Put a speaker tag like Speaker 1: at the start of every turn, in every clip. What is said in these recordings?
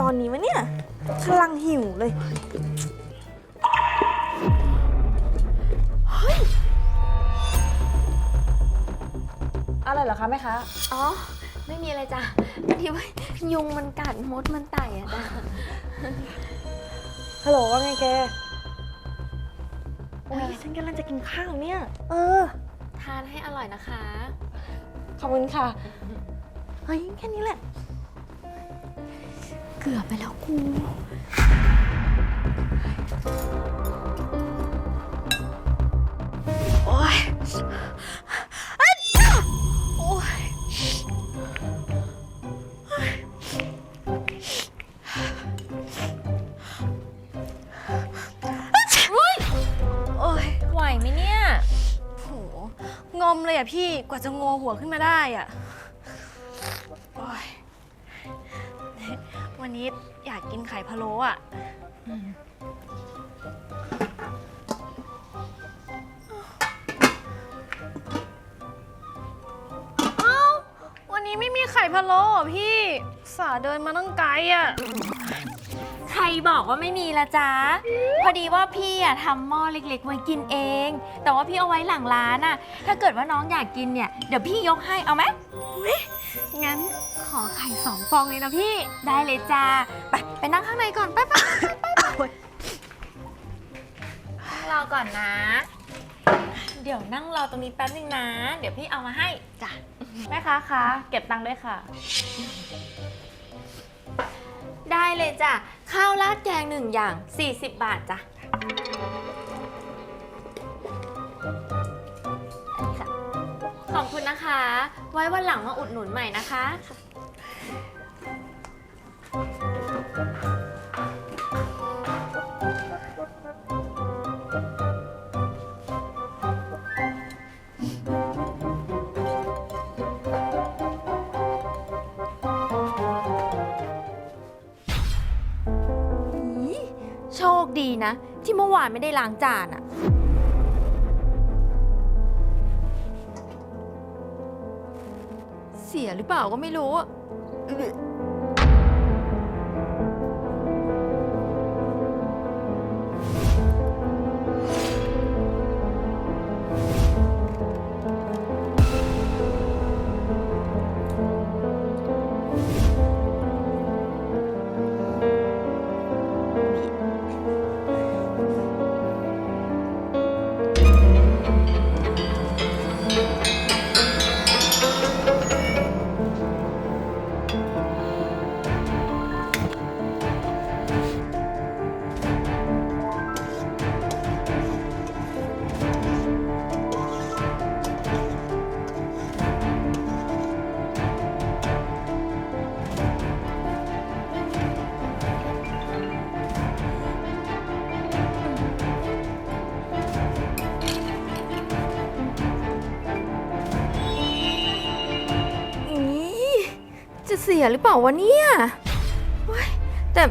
Speaker 1: ตอนนี้วะเนี่ยกำลังหิวเลยอะไรเหรอคะแม่คะ
Speaker 2: อ๋อ ไม่มีอะไรจ้ะพอดีว่ายุงมันกัดมดมันไต่อะจ้ะ
Speaker 1: ฮัลโหลว่าไงแก โอ๊ยฉันกำลังจะกินข้าวเนี่ย เออ
Speaker 2: ทานให้อร่อยนะคะ
Speaker 1: ขอบคุณค่ะ เฮ้ย แค่นี้แหละ
Speaker 2: เกือบไปแล้วกู
Speaker 1: โอ๊ยอะจ้ะโอ๊ยโอ๊ย
Speaker 2: ไหวไหมเนี่ย
Speaker 1: โหงอมเลยอะพี่ กว่าจะงอหัวขึ้นมาได้อะ ไข่พะโล้อะเอ้าวันนี้ไม่มีไข่พะโล้เหรอพี่ สาเดินมาตั้งไกลอะ
Speaker 2: ใครบอกว่าไม่มีละจ๊ะ พอดีว่าพี่อะทำหม้อเล็กๆ ไว้กินเอง แต่ว่าพี่เอาไว้หลังร้านอะถ้าเกิดว่าน้องอยากกินเนี่ย เดี๋ยวพี่ยกให้เอาไหม
Speaker 1: งั้น ขอไข่สองฟองเลยนะพี่
Speaker 2: ได้เลยจ้า ไป ไปนั่งข้างในก่อนไปไปไปไปไปนั่งรอก่อนนะ เดี๋ยวนั่งรอตรงนี้แป๊บนึงนะ เดี๋ยวพี่เอามาให้จ้ะ
Speaker 1: แม่ค้าคะเก็บตังค์ด้วยค่ะ
Speaker 2: ได้เลยจ้ะ ข้าวราดแกงหนึ่งอย่าง 40 บาทจ้ะนี่ค่ะขอบคุณนะคะ ไว้วันหลังมาอุดหนุนใหม่นะคะ อี๋โชคดีนะ ที่เมื่อวานไม่ได้ล้างจานอะเสียหรือเปล่าก็ไม่รู้อะ สียหรือเปล่าวะเนี่ยเฮ้ยแต่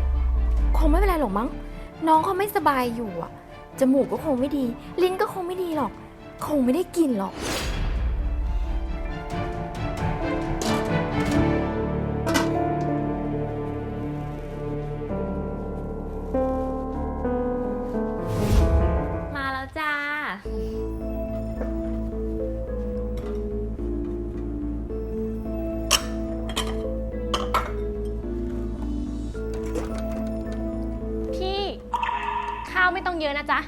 Speaker 2: คงไม่เป็นไรหรอกมั้ง น้องเขาไม่สบายอยู่อะจมูกก็คงไม่ดี ลิ้นก็คงไม่ดีหรอก คงไม่ได้กินหรอก มาแล้วจ้า
Speaker 3: ต้องเยอะนะจ๊ะ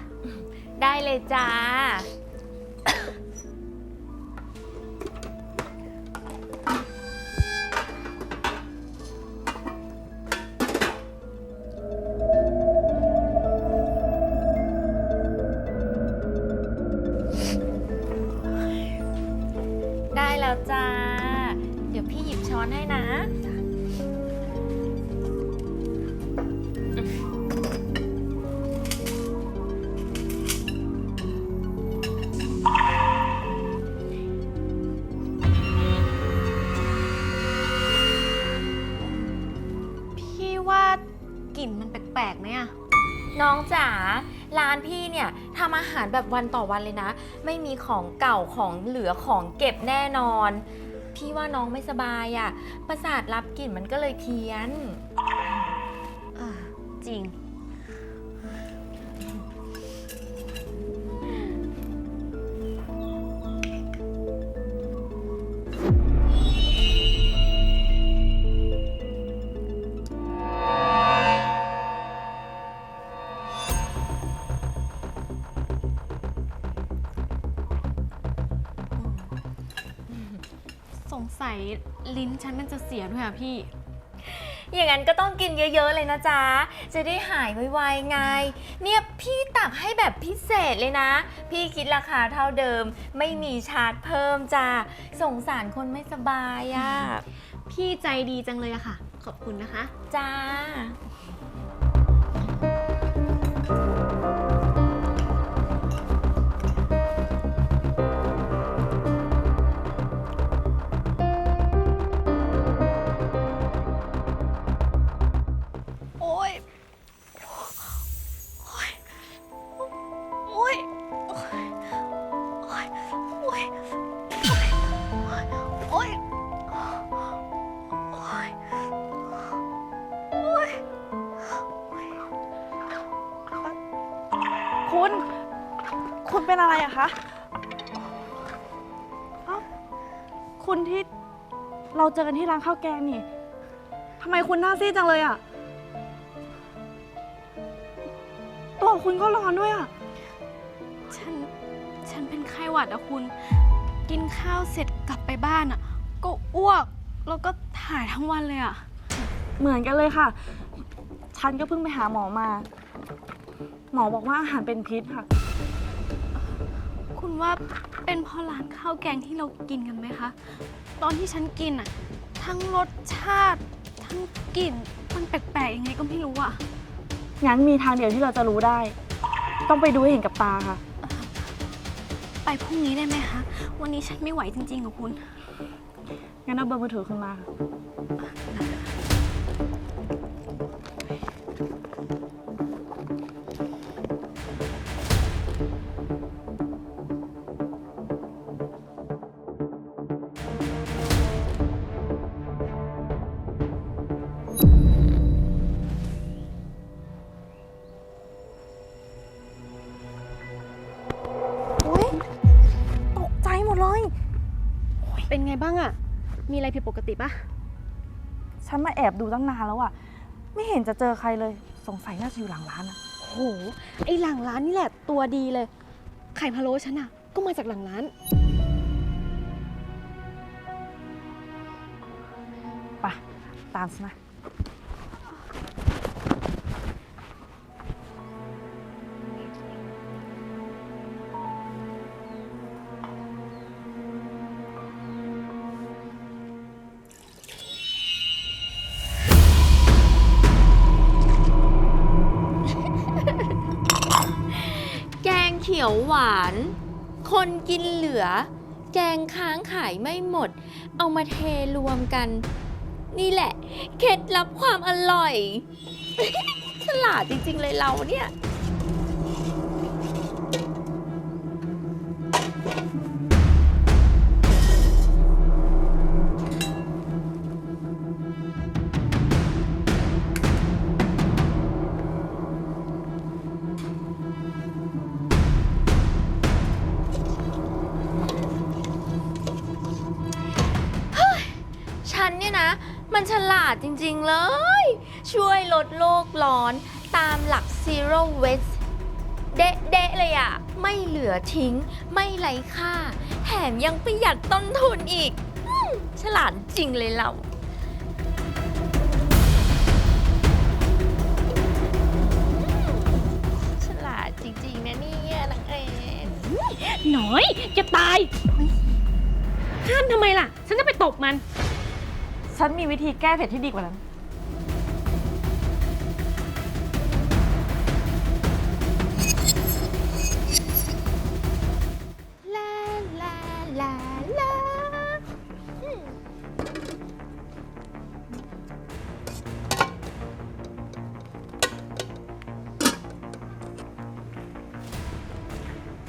Speaker 2: ได้เลยจ้า
Speaker 1: กลิ่นมันแปลกๆไหมอะ
Speaker 2: น้องจ๋าร้านพี่เนี่ยทำอาหารแบบวันต่อวันเลยนะ ไม่มีของเก่าของเหลือของเก็บแน่นอน พี่ว่าน้องไม่สบายอะ่ะประสาทรับกลิ่นมันก็เลยเพี้ยน
Speaker 1: อ่าจริง เสียด้วยอะพี่
Speaker 2: อย่างนั้นก็ต้องกินเยอะๆเลยนะจ๊ะ จะได้หายไวๆไง เนี่ยพี่ตักให้แบบพิเศษเลยนะ พี่คิดราคาเท่าเดิม ไม่มีชาร์จเพิ่มจ้าสงสารคนไม่สบายอะ่ะ
Speaker 1: พี่ใจดีจังเลยอะค่ะ ขอบคุณนะคะ
Speaker 2: จ้า
Speaker 3: คุณเป็นอะไรอะคะเอ้าคุณที่เราเจอกันที่ร้านข้าวแกงนี่ทำไมคุณหน้าซีดจังเลยอะตัวคุณก็ร้อนด้วยอะ
Speaker 1: ฉัน ฉันเป็นไข้หวัดอะคุณ กินข้าวเสร็จกลับไปบ้านอะก็อ้วก แล้วก็ถ่ายทั้งวันเลยอะ
Speaker 3: เหมือนกันเลยค่ะ ฉันก็เพิ่งไปหาหมอมา หมอบอกว่าอาหารเป็นพิษค่ะ
Speaker 1: คุณว่าเป็นเพราะร้านข้าวแกงที่เรากินกันไหมคะ ตอนที่ฉันกินอะทั้งรสชาติ ทั้งกลิ่น มันแปลกๆยังไงก็ไม่รู้อะ
Speaker 3: งั้นมีทางเดียวที่เราจะรู้ได้ ต้องไปดูให้เห็นกับตาค่ะ
Speaker 1: ไปพรุ่งนี้ได้ไหมคะ วันนี้ฉันไม่ไหวจริงๆกับคุณ
Speaker 3: งั้นเอาเบอร์มือถือขึ้นมาค่ะ ติ
Speaker 1: ปะ
Speaker 3: ฉันมาแอบดูตั้งนานแล้วอะไม่เห็นจะเจอใครเลย สงสัยน่าจะอยู่หลังร้านอะ
Speaker 1: โห ไอหลังร้านนี่แหละตัวดีเลย ไข่พะโล้ฉันอะก็มาจากหลังร้าน
Speaker 3: ไปตามฉันมา
Speaker 2: ยวหวาน คนกินเหลือ แกงค้างขายไม่หมด เอามาเทรวมกัน นี่แหละ เคล็ดลับความอร่อย ฉลาดจริง ๆ เลยเราเนี่ย มันฉลาดจริงๆเลย ช่วยลดโลกร้อนตามหลัก zero waste เดะๆเลยอะไม่เหลือทิ้ง ไม่ไร้ค่า แถมยังประหยัดต้นทุนอีกอมฉลาดจริงเลยเรา ฉลาดจริงๆนะเนี่ยนางเอ็น
Speaker 4: หน้อยจะตายห้ามทำไมล่ะ ฉันจะไปตบมัน
Speaker 3: ฉันมีวิธีแก้เผ็ดที่ดีกว่านั้น
Speaker 2: ลา ลา ลา ลาอืม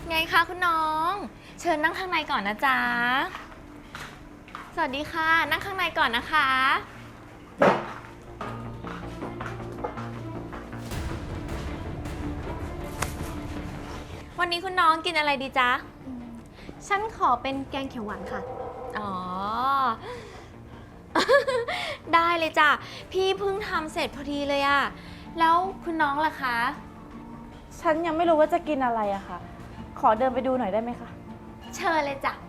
Speaker 2: ไงคะคุณน้อง เชิญนั่งข้างในก่อนนะจ๊ะ สสวัสดีค่ะ นั่งข้างในก่อนนะคะ วันนี้คุณน้องกินอะไรดีจ๊ะ
Speaker 1: ฉันขอเป็นแกงเขียวหวานค่ะ
Speaker 2: อ๋อ ได้เลยจ้ะ พี่เพิ่งทำเสร็จพอดีเลยอะแล้วคุณน้องล่ะคะ
Speaker 3: ฉันยังไม่รู้ว่าจะกินอะไรอะค่ะ ขอเดินไปดูหน่อยได้ไหมคะ
Speaker 2: เชิญเลยจ้ะ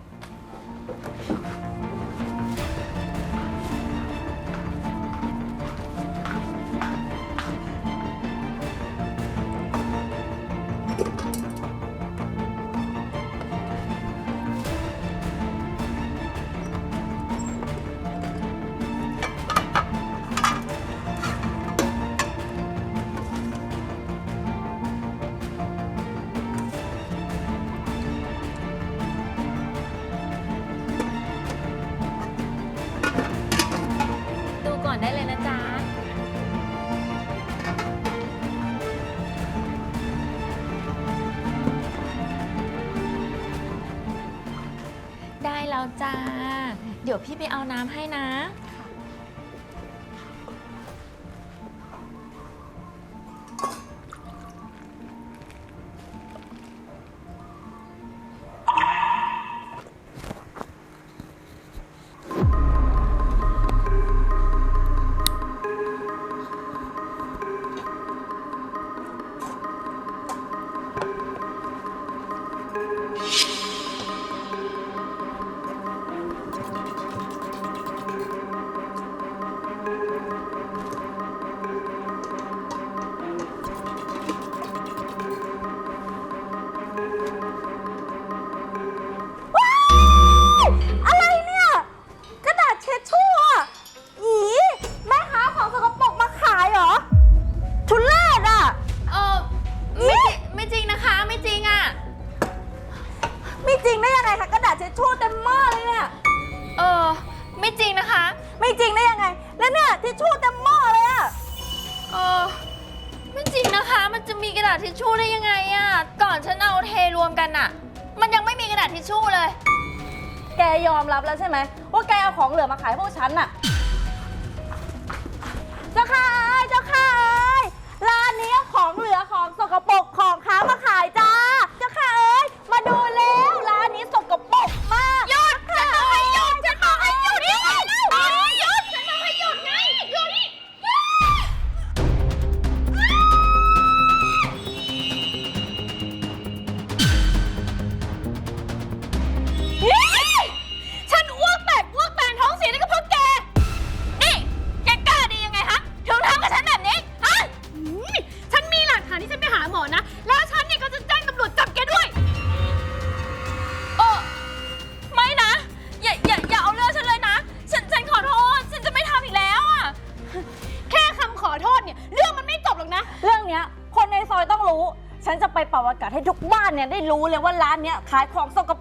Speaker 2: ดี๋ยวพี่ไปเอาน้ำให้นะ ระ
Speaker 3: ดาษเช็ดชู่เต็มหม้อเลยเนี่ย
Speaker 2: เออ ไม่จริงนะคะ
Speaker 3: ไม่จริงได้ยังไง แล้วเนี่ยทิชชู่เต็มหม้อเลยอะ
Speaker 2: เออ ไม่จริงนะคะ มันจะมีกระดาษทิชชู่ได้ยังไงอะก่อนฉันเอาเทรวมกันอะมันยังไม่มีกระดาษทิชชู่เลย
Speaker 3: แกยอมรับแล้วใช่ไหมว่าแกเอาของเหลือมาขายพวกฉันน่ะ เจ้าค่ะเอ้ยเจ้าค่ะเอ้ยร้านนี้เอาของเหลือของสกปรก เนี่ยได้
Speaker 2: รู้
Speaker 5: เล
Speaker 2: ยว่า
Speaker 3: ร้านเนี้ยขายของสก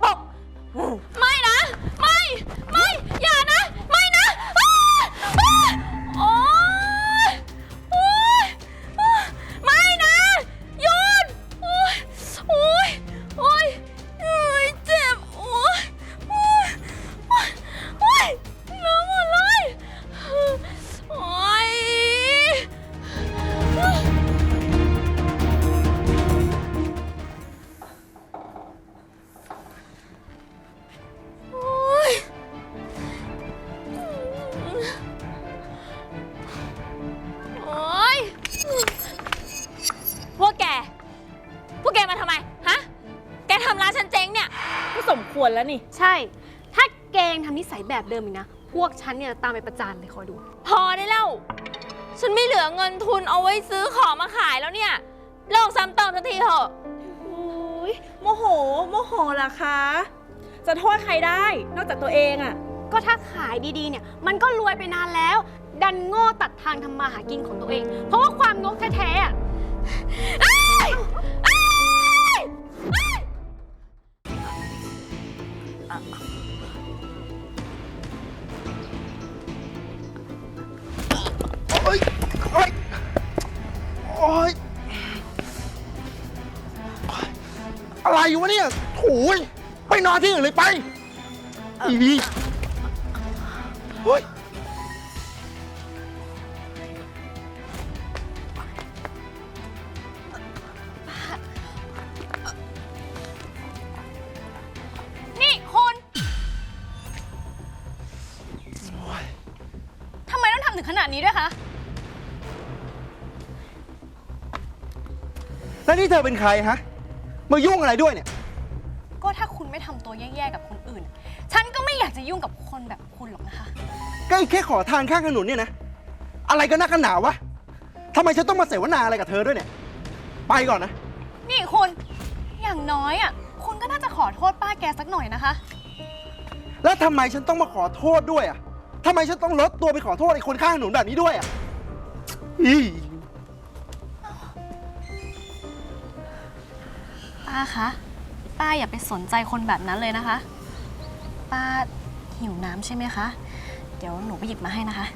Speaker 2: นี่
Speaker 1: ใช่ ถ้าแกงทำนิสัยแบบเดิมอีกนะ พวกฉันเนี่ยจะตามไปประจานเลยคอยดู
Speaker 2: พอได้แล้ว ฉันไม่เหลือเงินทุนเอาไว้ซื้อของมาขายแล้วเนี่ยเลิกซ้ำเติมสักทีเถอะ
Speaker 3: โอ้ยโมโห โมโหเหรอคะ จะโทษใครได้ นอกจากตัวเองอะ
Speaker 1: ก็ถ้าขายดีๆเนี่ย มันก็รวยไปนานแล้ว ดันโง่ตัดทางทำมาหากินของตัวเอง เพราะว่าความงกแท้ๆอะ
Speaker 6: โอ๊ยโอ๊ยโอ๊ยอะไรอยู่วะเนี่ยโถูยไปนอนที่อื่นเลยไปอีโอ้ย เธอเป็นใครฮะ มายุ่งอะไรด้วยเนี่ย
Speaker 1: ก็ถ้าคุณไม่ทำตัวแย่ๆกับคนอื่น ฉันก็ไม่อยากจะยุ่งกับคนแบบคุณหรอกนะคะ
Speaker 6: ก็ไอ้แค่ขอทานข้างถนนเนี่ยนะ อะไรกันนักกันหนาวะทำไมฉันต้องมาเสวนาอะไรกับเธอด้วยเนี่ย ไปก่อนนะ
Speaker 1: นี่คุณ อย่างน้อยอะ คุณก็น่าจะขอโทษป้าแกสักหน่อยนะคะ
Speaker 6: แล้วทำไมฉันต้องมาขอโทษด้วยอะทำไมฉันต้องลดตัวไปขอโทษไอ้คนข้างถนนแบบนี้ด้วยอะอี
Speaker 1: ป้าคะ ป้าอย่าไปสนใจคนแบบนั้นเลยนะคะ ป้าหิวน้ำใช่ไหมคะ เดี๋ยวหนูไปหยิบมาให้นะคะ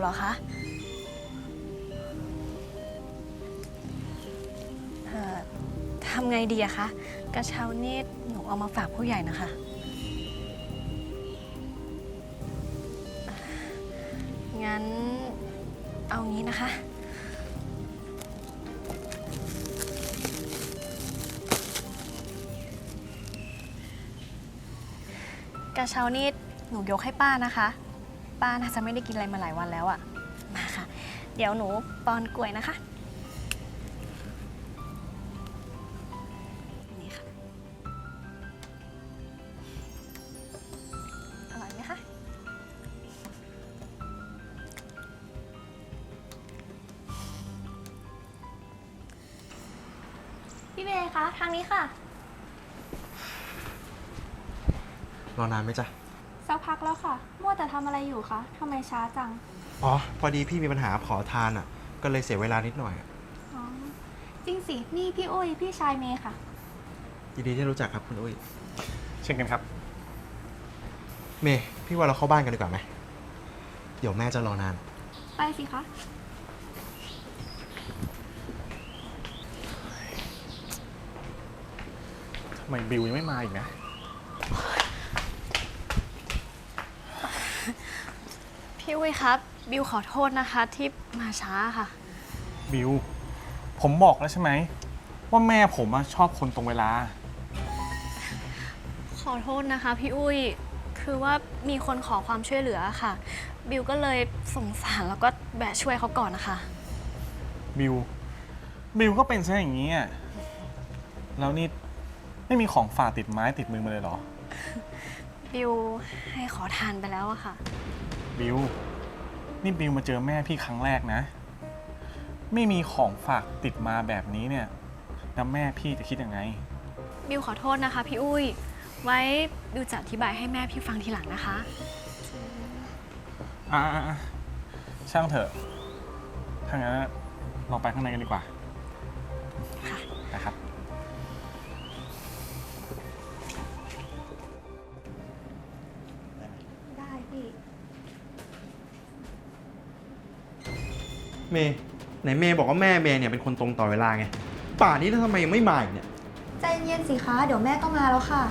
Speaker 1: เหรอคะเอ่อทำไงดีอะคะ กระเช้านี่หนูเอามาฝากผู้ใหญ่นะคะ งั้นเอางี้นะคะ กระเช้านี่หนูยกให้ป้านะคะ ป้าน่าจะไม่ได้กินอะไรมาหลายวันแล้วอะมาค่ะ เดี๋ยวหนูปอนกล้วยนะคะ นี่ค่ะ อร่อยไหมคะ
Speaker 7: พี่เบย์คะ ทางนี้ค่ะ
Speaker 6: รอนานไหมจ๊ะ
Speaker 7: สักพักแล้วค่ะ มัวแต่ทำอะไรอยู่คะทำไมช้าจัง
Speaker 6: อ๋อ พอดีพี่มีปัญหาขอทานอะ ก็เลยเสียเวลานิดหน่อยอะ
Speaker 7: อ๋อ จริงสิ นี่พี่อุ้ย พี่ชายเมย์ค่ะ
Speaker 6: ยินดีที่รู้จักครับคุณอุ้ย
Speaker 8: เช่นกันครับ
Speaker 6: เมย์พี่ว่าเราเข้าบ้านกันดีกว่าไหม เดี๋ยวแม่จะรอนาน
Speaker 7: ไปสิคะ
Speaker 8: ทำไมบิวยังไม่มาอีกนะ
Speaker 1: พี่อุ้ยครับ บิวขอโทษนะคะที่มาช้าค่ะ
Speaker 8: บิว ผมบอกแล้วใช่ไหม ว่าแม่ผมอะชอบคนตรงเวลา
Speaker 1: ขอโทษนะคะพี่อุ้ย คือว่ามีคนขอความช่วยเหลือค่ะ บิวก็เลยสงสารแล้วก็แบะช่วยเขาก่อนนะคะ
Speaker 8: บิว บิวก็เป็นซะอย่างนี้อะแล้วนี่ไม่มีของฝากติดไม้ติดมือมาเลยเหรอ
Speaker 1: บิวให้ขอทานไปแล้วอะค่ะ
Speaker 8: บิวนี่บิวมาเจอแม่พี่ครั้งแรกนะ ไม่มีของฝากติดมาแบบนี้เนี่ยแล้วแม่พี่จะคิดยังไง
Speaker 1: บิวขอโทษนะคะ พี่อุ้ย ไว้บิวจะอธิบายให้แม่พี่ฟังทีหลังนะคะ
Speaker 8: อ่าช่างเถอะ ถ้างั้นเราไปข้างในกันดีกว่า
Speaker 1: ค่ะ
Speaker 8: นะครับ
Speaker 6: เมย์ไหนเมย์บอกว่าแม่เมย์เนี่ยเป็นคนตรงต่อเวลาไง ป่านนี้แล้วทำไมยังไม่มาอีกเนี่ย
Speaker 7: ใจเย็นสิคะ เดี๋ยวแม่ก็มาแล้วค่ะ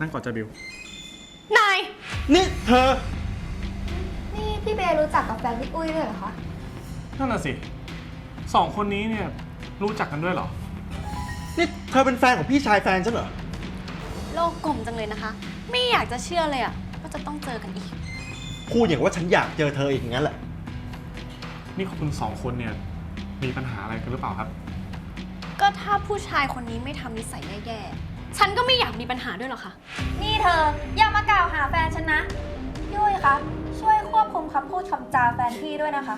Speaker 8: นั่งก่อนจะบิว
Speaker 1: นาย
Speaker 6: นี่เธอ
Speaker 7: นี่พี่เบย์รู้จักกับแฟนพี่อุ้ยด้วยเหรอคะ
Speaker 8: นั่นน่ะสิ สองคนนี้เนี่ยรู้จักกันด้วยเหรอ
Speaker 6: นี่เธอเป็นแฟนของพี่ชายแฟนฉันเหรอ
Speaker 1: โลกกลมจังเลยนะคะ ไม่อยากจะเชื่อเลยอะว่าจะต้องเจอกันอีก
Speaker 6: พูดอย่างว่าฉันอยากเจอเธออีกอย่างนั้นแหละ
Speaker 8: นี่คุณสองคนเนี่ยมีปัญหาอะไรกันหรือเปล่าครับ
Speaker 1: ก็ถ้าผู้ชายคนนี้ไม่ทำนิสัยแย่ๆ ฉันก็ไม่อยากมีปัญหาด้วยหรอกค่ะ
Speaker 7: นี่เธอ อย่ามากล่าวหาแฟนฉันนะพี่อุ้ยคะช่วยควบคุมคำพูดคำจาแฟนพี่ด้วยนะคะ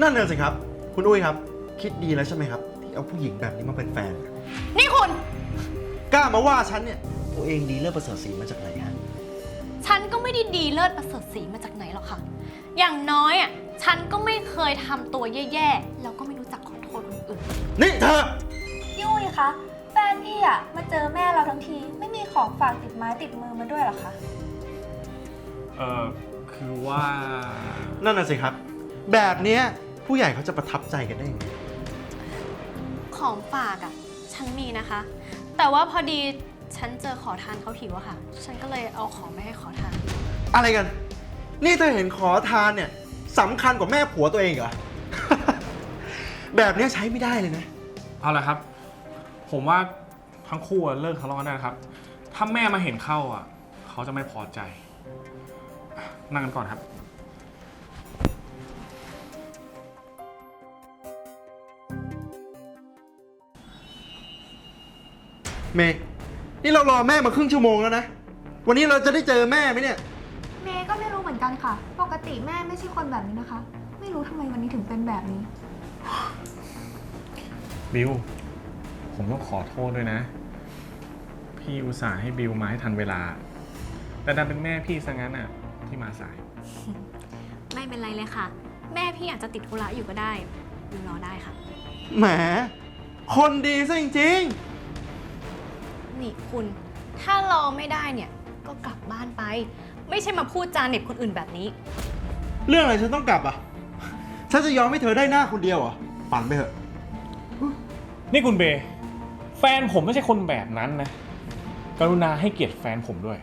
Speaker 6: นั่นเลยสิครับ คุณอุ้ยครับ คิดดีแล้วใช่ไหมครับ ที่เอาผู้หญิงแบบนี้มาเป็นแฟน
Speaker 1: นี่คุณ
Speaker 6: กล้ามาว่าฉันเนี่ย ตัวเองดีเลิศประเสริฐศรีมาจากไหนฮะ
Speaker 1: ฉันก็ไม่ได้ดีเลิศประเสริฐสีมาจากไหนหรอกค่ะ อย่างน้อยอะฉันก็ไม่เคยทำตัวแย่ๆ แล้วก็ไม่รู้จักขอโทษคนอื่น
Speaker 6: นี่เธอ
Speaker 7: ยุ้ยคะแฟนพี่อะมาเจอแม่เราทั้งทีไม่มีของฝากติดไม้ติดมือมาด้วยเหรอคะ
Speaker 8: เออคือว่า
Speaker 6: นั่นน่ะสิครับ แบบเนี้ยผู้ใหญ่เขาจะประทับใจกันได้ยังไง
Speaker 1: ของฝากอะ ฉันมีนะคะ แต่ว่าพอดี ฉันเจอขอทานเขาหิวอะค่ะ ฉันก็เลยเอาของไปให้ขอทาน
Speaker 6: อะไรกัน นี่เธอเห็นขอทานเนี่ยสำคัญกว่าแม่ผัวตัวเองเหรอ แบบเนี้ยใช้ไม่ได้เลยนะ
Speaker 8: เอาละครับ ผมว่าทั้งคู่อะเลิกทะเลาะกันได้นะครับ ถ้าแม่มาเห็นเข้าอะ เขาจะไม่พอใจอะนั่งกันก่อนครับ
Speaker 6: เมย์ นี่เรารอแม่มาครึ่งชั่วโมงแล้วนะ วันนี้เราจะได้เจอแม่ไหมเนี่ย
Speaker 7: เมย์ก็ไม่รู้เหมือนกันค่ะ ปกติแม่ไม่ใช่คนแบบนี้นะคะ ไม่รู้ทำไมวันนี้ถึงเป็นแบบนี้
Speaker 8: บิว ผมต้องขอโทษด้วยนะ พี่อุตส่าห์ให้บิวมาให้ทันเวลา แต่ดันเป็นแม่พี่ซะงั้นอะ ที่มาสาย
Speaker 1: ไม่เป็นไรเลยค่ะ แม่พี่อาจจะติดธุระอยู่ก็ได้ดูรอได้ค่ะ
Speaker 6: แหม คนดีซะจริง
Speaker 1: นี่คุณ ถ้ารอไม่ได้เนี่ย ก็กลับบ้านไป ไม่ใช่มาพูดจาเหน็บคนอื่นแบบนี้
Speaker 6: ๆเรื่องอะไรฉันต้องกลับอะ ฉันจะยอมให้เธอได้หน้าคนเดียวเหรอปั่นไปเถอะ
Speaker 8: นี่คุณเบย์แฟนผมไม่ใช่คนแบบนั้นนะ กรุณาให้เกียรติแฟนผมด้วย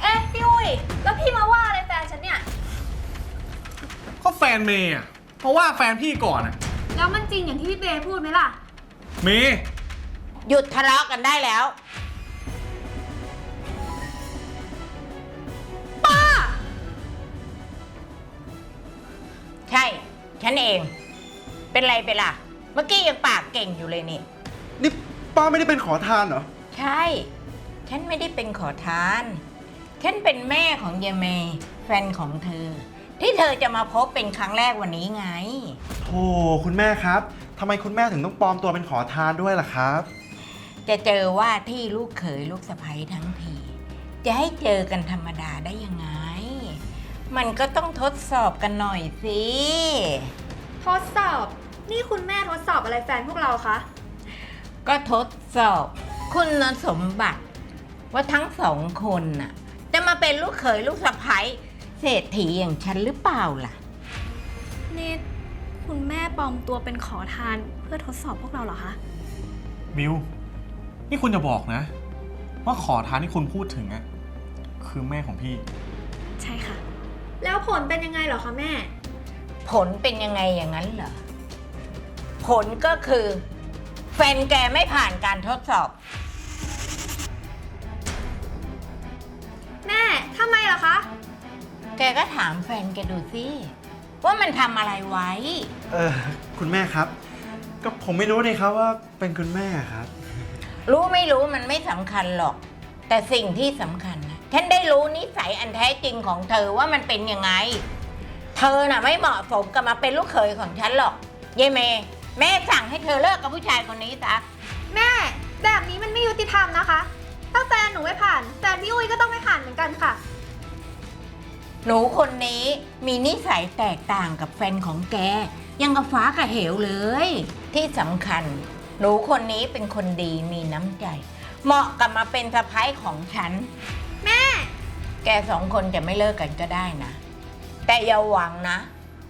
Speaker 7: เอ๊ะพี่อุ้ย แล้วพี่มาว่าอะไรแฟนฉันเนี่ย
Speaker 8: ก็แฟนเมย์อะเพราะว่าแฟนพี่ก่อนอะ
Speaker 7: แล้วมันจริงอย่างที่พี่เบย์พูดไหมล่ะ
Speaker 8: เมย์
Speaker 9: หยุดทะเลาะกันได้แล้วใช่ ฉันเอง เป็นไรไปล่ะ เมื่อกี้ยังปากเก่งอยู่เลยนี่
Speaker 6: นี่ป้าไม่ได้เป็นขอทานเหรอ
Speaker 9: ใช่ ฉันไม่ได้เป็นขอทาน ฉันเป็นแม่ของเยเมย์แฟนของเธอ ที่เธอจะมาพบเป็นครั้งแรกวันนี้ไง
Speaker 6: โธ่คุณแม่ครับทำไมคุณแม่ถึงต้องปลอมตัวเป็นขอทานด้วยล่ะครับ
Speaker 9: จะเจอว่าที่ลูกเขยลูกสะใภ้ทั้งที จะให้เจอกันธรรมดาได้ยังไง มันก็ต้องทดสอบกันหน่อยสิ
Speaker 7: ทดสอบ นี่คุณแม่ทดสอบอะไรแฟนพวกเราคะ
Speaker 9: ก็ทดสอบคุณสมบัติ ว่าทั้งสองคนน่ะ จะมาเป็นลูกเขยลูกสะใภ้เศรษฐีอย่างฉันหรือเปล่าล่ะ
Speaker 1: นี่คุณแม่ปลอมตัวเป็นขอทานเพื่อทดสอบพวกเราเหรอคะ
Speaker 8: บิว นี่คุณจะบอกนะ ว่าขอทานที่คุณพูดถึงอะคือแม่ของพี่
Speaker 1: ใช่ค่ะ
Speaker 7: แล้วผลเป็นยังไงเหรอคะแม่
Speaker 9: ผลเป็นยังไงอย่างนั้นเหรอ ผลก็คือ แฟนแกไม่ผ่านการทดสอบ
Speaker 7: แม่ทำไมเหรอคะ
Speaker 9: แกก็ถามแฟนแกดูสิว่ามันทำอะไรไว้
Speaker 6: เออคุณแม่ครับ ก็ผมไม่รู้เลยครับว่าเป็นคุณแม่ครับ
Speaker 9: รู้ไม่รู้มันไม่สำคัญหรอก แต่สิ่งที่สำคัญนะฉันได้รู้นิสัยอันแท้จริงของเธอว่ามันเป็นยังไง เธอน่ะไม่เหมาะสมกับมาเป็นลูกเขยของฉันหรอกเยเม แม่สั่งให้เธอเลิกกับผู้ชายคนนี้ซะ
Speaker 7: แม่ แบบนี้มันไม่ยุติธรรมนะคะ ถ้าแฟนหนูไม่ผ่านแฟนพี่อุ้ยก็ต้องไม่ผ่านเหมือนกันค่ะ
Speaker 9: หนูคนนี้มีนิสัยแตกต่างกับแฟนของแก ยังกับฟ้ากับเหวเลย ที่สำคัญ หนูคนนี้เป็นคนดีมีน้ำใจ เหมาะกับมาเป็นสะพ้ายของฉัน
Speaker 7: แม่
Speaker 9: แกสองคนจะไม่เลิกกันก็ได้นะ แต่อย่าหวังนะ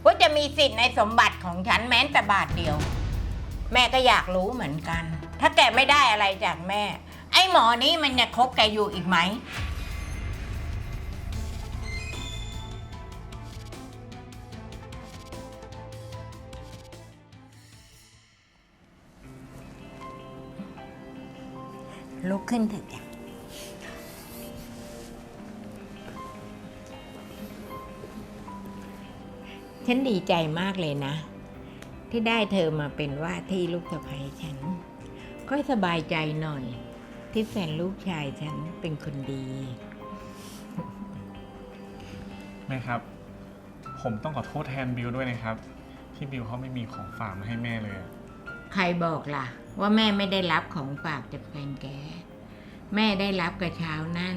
Speaker 9: ว่าจะมีสิทธิ์ในสมบัติของฉันแม้แต่บาทเดียว แม่ก็อยากรู้เหมือนกัน ถ้าแกไม่ได้อะไรจากแม่ ไอ้หมอนี้มันจะคบแกอยู่อีกไหม ลุกขึ้นเถอะจ้ะฉันดีใจมากเลยนะ ที่ได้เธอมาเป็นว่าที่ลูกสะใภ้ฉัน ก็สบายใจหน่อย ที่แฟนลูกชายฉันเป็นคนดี
Speaker 8: แม่ครับ ผมต้องขอโทษแทนบิวด้วยนะครับ ที่บิวเขาไม่มีของฝากมาให้แม่เลยอะ
Speaker 9: ใครบอกล่ะ ว่าแม่ไม่ได้รับของฝากจากแฟนแก แม่ได้รับกระเช้านั่น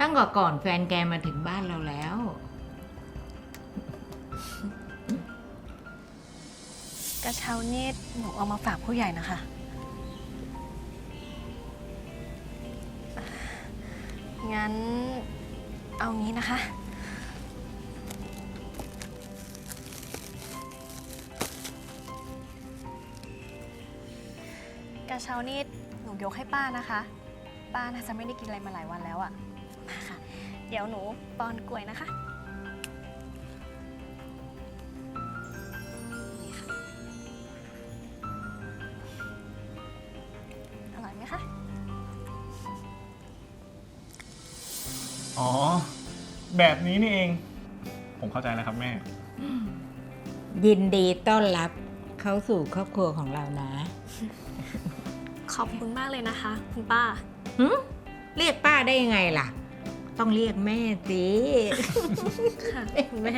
Speaker 9: ตั้งแต่ก่อนแฟนแกมาถึงบ้านเราแล้ว
Speaker 1: กระเช้านี่หนูเอามาฝากผู้ใหญ่นะคะ งั้นเอางี้นะคะ กระเช้านี่หนูยกให้ป้านะคะ ป้าน่าจะไม่ได้กินอะไรมาหลายวันแล้วอะมาค่ะ เดี๋ยวหนูป้อนกล้วยนะคะ อร่อยไหมคะ
Speaker 8: อ๋อ แบบนี้นี่เอง ผมเข้าใจแล้วครับแม่
Speaker 9: ยินดีต้อนรับเข้าสู่ครอบครัวของเรานะ
Speaker 1: ข อบคุณมากเลยนะคะ คุณป้า
Speaker 9: หึเรียกป้าได้ยังไงล่ะ ต้องเรียกแม่สิ
Speaker 1: ค่ะคุณแม่